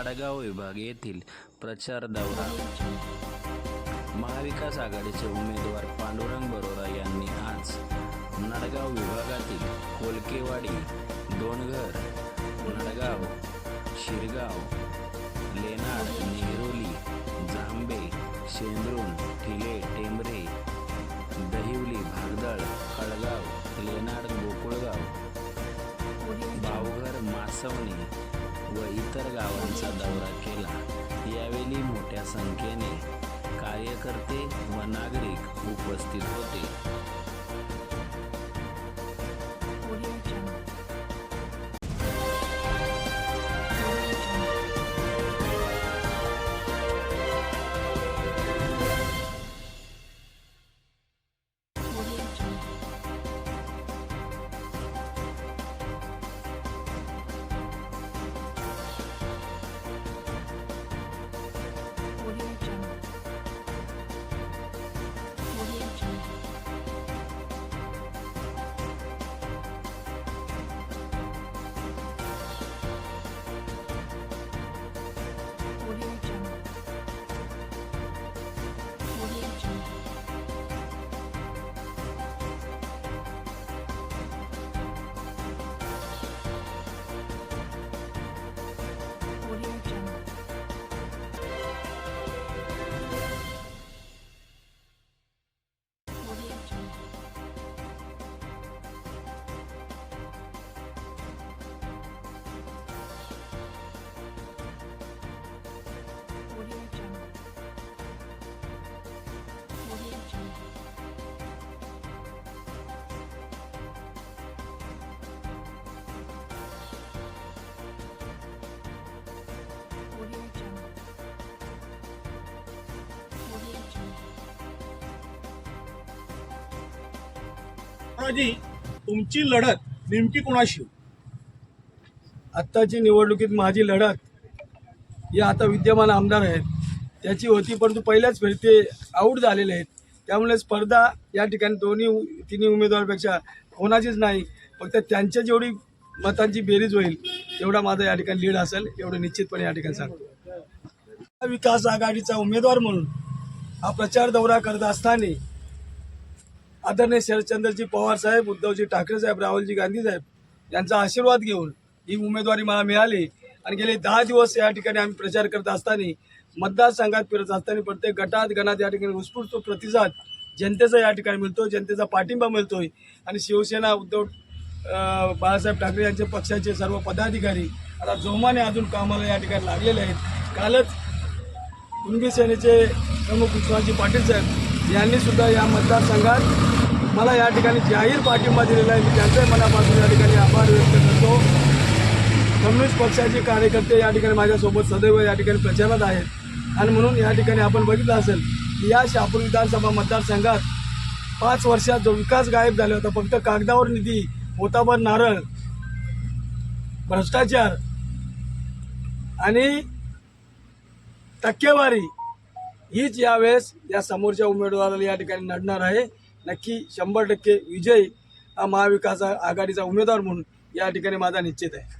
नाडगाव विभाग येथील प्रचार दौरा. महाविकास आघाडीचे उमेदवार पांडुरंग बरोरा यांनी आज नाडगाव विभागातील कोलकेवाडी दोनघर नाडगाव शिरगाव लेनाड नेहरोली जांबे शेंद्रुण ठिले टेंबरे दहिवली भागदळ खळगाव लेनाड गोकुळगाव बावघर मासवणे व इतर गावांचा दौरा केला. यावेळी मोठ्या संख्येने कार्यकर्ते व नागरिक उपस्थित होते. जी तुमची लढत नेमकी कोणाशी आत्ताची निवडणुकीत माझी लढत या आता विद्यमान आमदार आहेत. त्याची होती परंतु पहिल्याच फेरीत ते आऊट झालेले आहेत. त्यामुळे स्पर्धा या ठिकाणी दोन्ही तिन्ही उमेदवारापेक्षा कोणाचीच नाही. फक्त त्यांच्या जेवढी मतांची बेरीज होईल तेवढा माझा या ठिकाणी लीड असेल. एवढं निश्चितपणे या ठिकाणी सांगतो. विकास आघाडीचा उमेदवार म्हणून हा प्रचार दौरा करत असताना आदरणीय शरदचंद्रजी पवार साहेब उद्धवजी ठाकरे साहेब राहुलजी गांधी साहेब यांचा आशीर्वाद घेऊन ही उमेदवारी मला मिळाली. आणि गेले दहा दिवस या ठिकाणी आम्ही प्रचार करत असताना मतदारसंघात फिरत असताना प्रत्येक गटात गणात या ठिकाणी उत्स्फूर्त प्रतिसाद जनतेचा या ठिकाणी मिळतो जनतेचा पाठिंबा मिळतोय. आणि शिवसेना उद्धव बाळासाहेब ठाकरे यांचे पक्षाचे सर्व पदाधिकारी आता जोमाने अजून कामाला या ठिकाणी लागलेले आहेत. कालच कुणबी सेनेचे प्रमुख विश्वनाथजी पाटील साहेब यांनी सुद्धा या मतदारसंघात मला या ठिकाणी जाहीर पाठिंबा दिलेला आहे. मी त्यांच्याही मनापासून या ठिकाणी आभार व्यक्त करतो. कम्युनिस्ट पक्षाचे कार्यकर्ते या ठिकाणी माझ्यासोबत सदैव या ठिकाणी प्रचारात आहेत. आणि म्हणून या ठिकाणी आपण बघितलं असेल की या शापूर विधानसभा मतदारसंघात पाच वर्षात जो विकास गायब झाला होता फक्त कागदावर निधी मोताबर नारळ भ्रष्टाचार आणि टक्केवारी हीच यावेळेस या समोरच्या उमेदवाराला या ठिकाणी नडणार आहे. नक्की शंभर टक्के विजय हा महाविकास आघाडीचा उमेदवार म्हणून या ठिकाणी माझा निश्चित आहे.